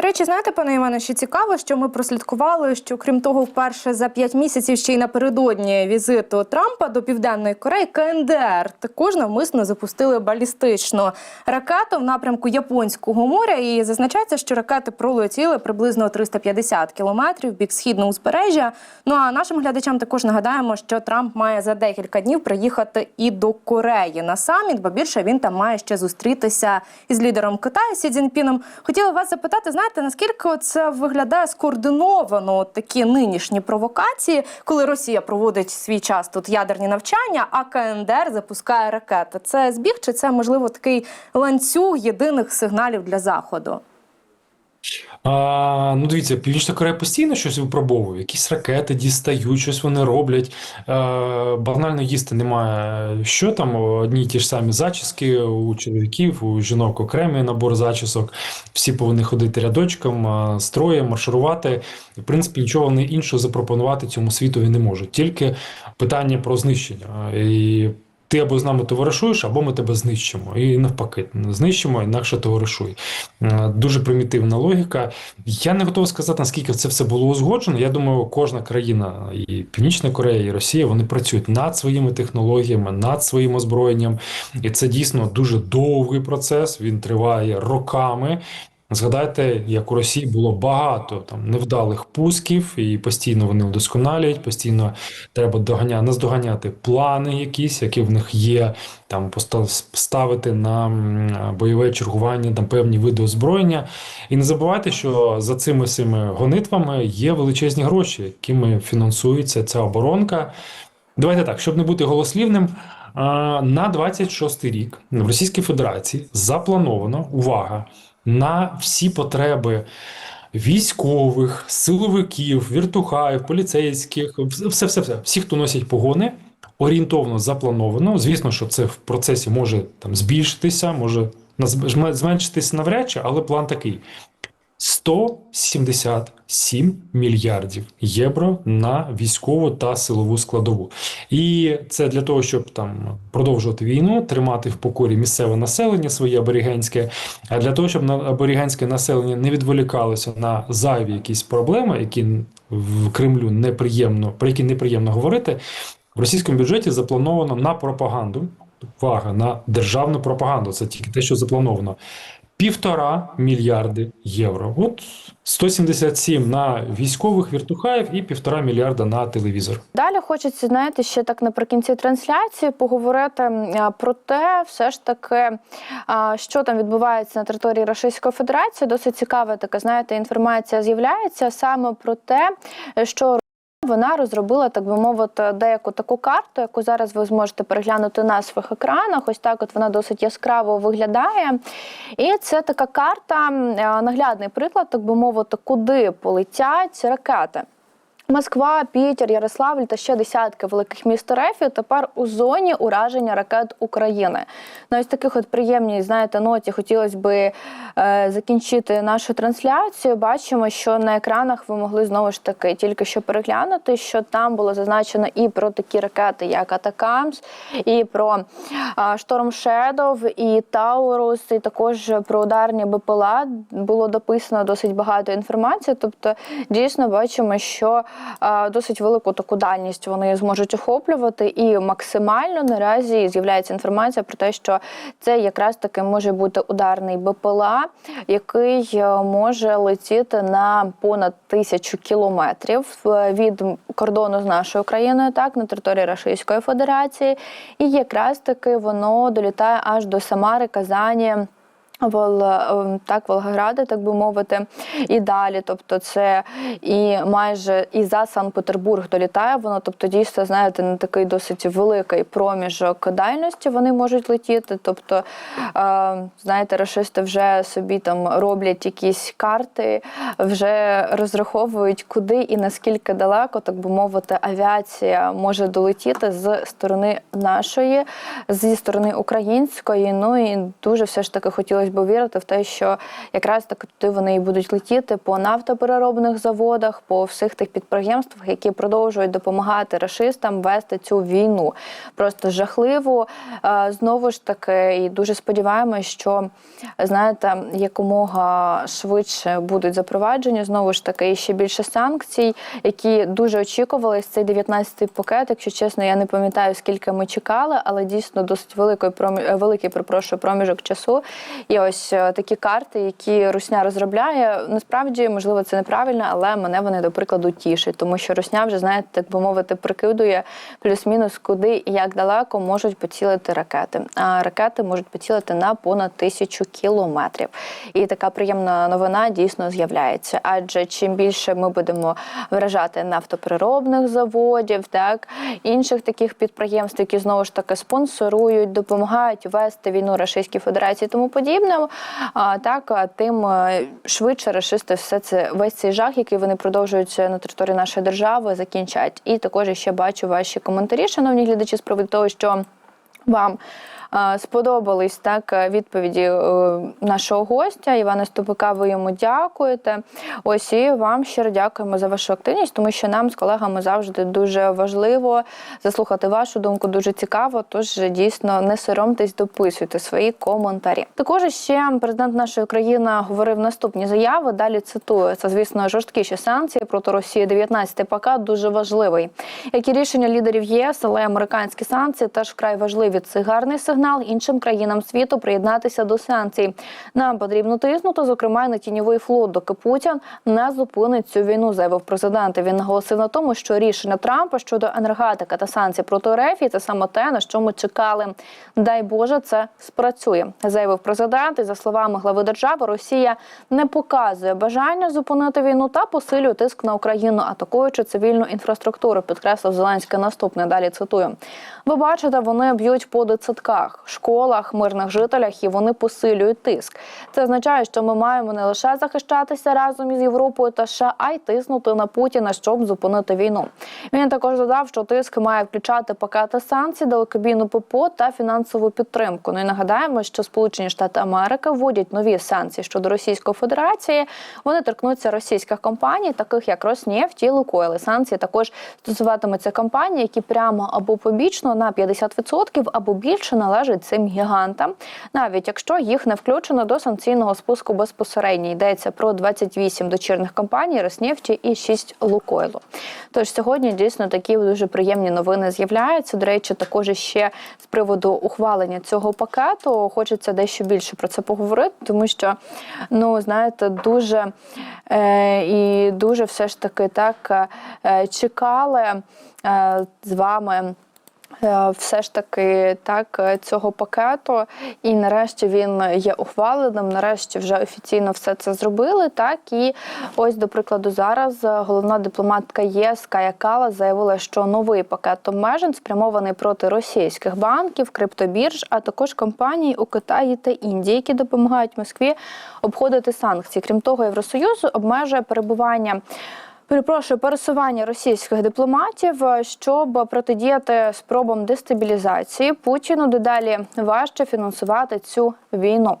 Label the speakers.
Speaker 1: До речі, знаєте, пане Іване, що цікаво, що ми прослідкували, що крім того, вперше за п'ять місяців ще й напередодні візиту Трампа до Південної Кореї КНДР також навмисно запустили балістичну ракету в напрямку Японського моря. І зазначається, що ракети пролетіли приблизно 350 кілометрів в бік східного узбережжя. Ну а нашим глядачам також нагадаємо, що Трамп має за декілька днів приїхати і до Кореї на саміт, бо більше він там має ще зустрітися із лідером Китаю Сі Цзіньпіном. Хотіла вас запитати, знаєте, наскільки це виглядає скоординовано такі нинішні провокації, коли Росія проводить свій час тут ядерні навчання, а КНДР запускає ракети. Це збіг чи це можливо такий ланцюг єдиних сигналів для заходу?
Speaker 2: А, ну, дивіться, Північна Корея постійно щось випробовує, якісь ракети дістають, щось вони роблять. Е, банально їсти немає. Що там? Одні й ті ж самі зачіски у чоловіків, у жінок окремий набор зачісок. Всі повинні ходити рядочком, а, строєм, марширувати. В принципі, нічого вони іншого запропонувати цьому світові не можуть. Тільки питання про знищення. І ти або з нами товаришуєш, або ми тебе знищимо. І навпаки, знищимо, інакше товаришуй. Е, Дуже примітивна логіка. Я не готовий сказати, наскільки це все було узгоджено. Я думаю, кожна країна, і Північна Корея, і Росія, вони працюють над своїми технологіями, над своїм озброєнням. І це дійсно дуже довгий процес. Він триває роками. Згадайте, як у Росії було багато там невдалих пусків, і постійно вони вдосконалюють, постійно треба доганяти, наздоганяти плани якісь, які в них є, там поста- ставити на бойове чергування там певні види озброєння. І не забувайте, що за цими всіми гонитвами є величезні гроші, якими фінансується ця оборонка. Давайте так, щоб не бути голослівним. На 26 рік в Російській Федерації заплановано увага на всі потреби військових, силовиків, віртухаїв, поліцейських, все, все, все, всі, хто носять погони, орієнтовно заплановано. Звісно, що це в процесі може там збільшитися, може зменшитись навряд чи, але план такий: 177 мільярдів євро на військову та силову складову. І це для того, щоб там продовжувати війну, тримати в покорі місцеве населення своє аборігенське, а для того, щоб аборігенське населення не відволікалося на зайві якісь проблеми, які в Кремлю неприємно, про які неприємно говорити, в російському бюджеті заплановано на пропаганду. Увага на державну пропаганду. Це тільки те, що заплановано. Півтора мільярди євро. От 177 на військових віртухаїв і півтора мільярда на телевізор.
Speaker 3: Далі хочеться, знаєте, ще так наприкінці трансляції поговорити про те, все ж таки, що там відбувається на території Російської Федерації. Досить цікава така, знаєте, інформація з'являється саме про те, що вона розробила, так би мовити, деяку таку карту, яку зараз ви зможете переглянути на своїх екранах. Ось так, от вона досить яскраво виглядає. І це така карта, е, наглядний приклад, так би мовити, куди полетять ракети. Москва, Пітер, Ярославль та ще десятки великих міст РФ тепер у зоні ураження ракет України. На ось таких от приємній, знаєте, ноті хотілося би закінчити нашу трансляцію. Бачимо, що на екранах ви могли знову ж таки тільки що переглянути, що там було зазначено і про такі ракети, як Атакамс, і про а, Шторм Shadow, і Таурус, і також про ударні БПЛА було дописано досить багато інформації. Тобто, дійсно бачимо, що досить велику таку дальність вони зможуть охоплювати, і максимально наразі з'являється інформація про те, що це якраз таки може бути ударний БПЛА, який е, може летіти на понад тисячу кілометрів е, від кордону з нашою країною, так на території Російської Федерації, і якраз таки воно долітає аж до Самари, Казані. Вол, е, так, Волгогради, так би мовити, і далі. Тобто, це і майже і за Санкт-Петербург долітає воно. Тобто, дійсно, знаєте, на такий досить великий проміжок дальності вони можуть летіти. Тобто, е, знаєте, рашисти вже собі там роблять якісь карти, вже розраховують, куди і наскільки далеко, так би мовити, авіація може долетіти з сторони нашої, зі сторони української. Ну і дуже все ж таки хотілося би вірити в те, що якраз так туди вони і будуть летіти по нафтопереробних заводах, по всіх тих підприємствах, які продовжують допомагати рашистам вести цю війну. Просто жахливо. Е, Знову ж таки, і дуже сподіваємось, що знаєте, якомога швидше будуть запроваджені знову ж таки і ще більше санкцій, які дуже очікувались. Цей 19-й пакет. Якщо чесно, я не пам'ятаю скільки ми чекали, але дійсно досить великий промі... великий перепрошую, проміжок часу. І ось е, такі карти, які Русня розробляє. Насправді, можливо, це неправильно, але мене вони до прикладу тішать, тому що Русня вже знаєте, так би мовити, прикидує плюс-мінус, куди і як далеко можуть поцілити ракети. А ракети можуть поцілити на понад тисячу кілометрів. І така приємна новина дійсно з'являється. Адже чим більше ми будемо вражати нафтопереробних заводів, так інших таких підприємств, які знову ж таки спонсорують, допомагають вести війну Російській Федерації, тому подібне, а, так тим е, швидше расисти все це весь цей жах, який вони продовжують на території нашої держави, закінчать. І також я ще бачу ваші коментарі, шановні глядачі, з приводу того, що вам е, сподобались так е, відповіді е, нашого гостя Івана Ступика. Ви йому дякуєте. Ось і вам щиро дякуємо за вашу активність, тому що нам з колегами завжди дуже важливо заслухати вашу думку. Дуже цікаво. Тож дійсно не соромтесь, дописуйте свої коментарі. Також ще президент нашої країни говорив наступні заяви. Далі цитую це, звісно, жорсткіші санкції проти Росії. 19 пакет дуже важливий. Як і рішення лідерів єС, але американські санкції теж вкрай важливі. Це гарний сигнал іншим країнам світу приєднатися до санкцій. Нам потрібно тиснути, зокрема, й на тіньовий флот, доки Путін не зупинить цю війну, заявив президент. Він наголосив на тому, що рішення Трампа щодо енергетики та санкцій проти РФ – це саме те, на що ми чекали. Дай Боже, це спрацює, заявив президент. І за словами глави держави, Росія не показує бажання зупинити війну та посилює тиск на Україну, атакуючи цивільну інфраструктуру. Підкреслив Зеленський наступне. Далі цитую. Ви бачите, вони б'ють по дитсадках, школах, мирних жителях, і вони посилюють тиск. Це означає, що ми маємо не лише захищатися разом із Європою та США, а й тиснути на Путіна, щоб зупинити війну. Він також додав, що тиск має включати пакети санкцій, далекобійну ППО та фінансову підтримку. Ну і нагадаємо, що Сполучені Штати Америки вводять нові санкції щодо Російської Федерації. Вони торкнуться російських компаній, таких як Роснефть і Лукойл. Санкції також стосуватимуться компаній, які прямо або побічно на 50% або більше належать цим гігантам, навіть якщо їх не включено до санкційного списку безпосередньо. Йдеться про 28 дочірних компаній Роснефті і 6 Лукойлу. Тож сьогодні дійсно такі дуже приємні новини з'являються. До речі, також ще з приводу ухвалення цього пакету хочеться дещо більше про це поговорити, тому що ну знаєте, дуже е, і дуже все ж таки так е, чекали е, з вами. Е, Все ж таки так е, цього пакету, і нарешті він є ухваленим. Нарешті вже офіційно все це зробили. Так і ось до прикладу, зараз е, головна дипломатка ЄС Кая Кала заявила, що новий пакет обмежень спрямований проти російських банків, криптобірж, а також компаній у Китаї та Індії, які допомагають Москві обходити санкції. Крім того, Євросоюз обмежує перебування. Перепрошую пересування російських дипломатів, е, щоб протидіяти спробам дестабілізації Путіну дедалі важче фінансувати цю війну.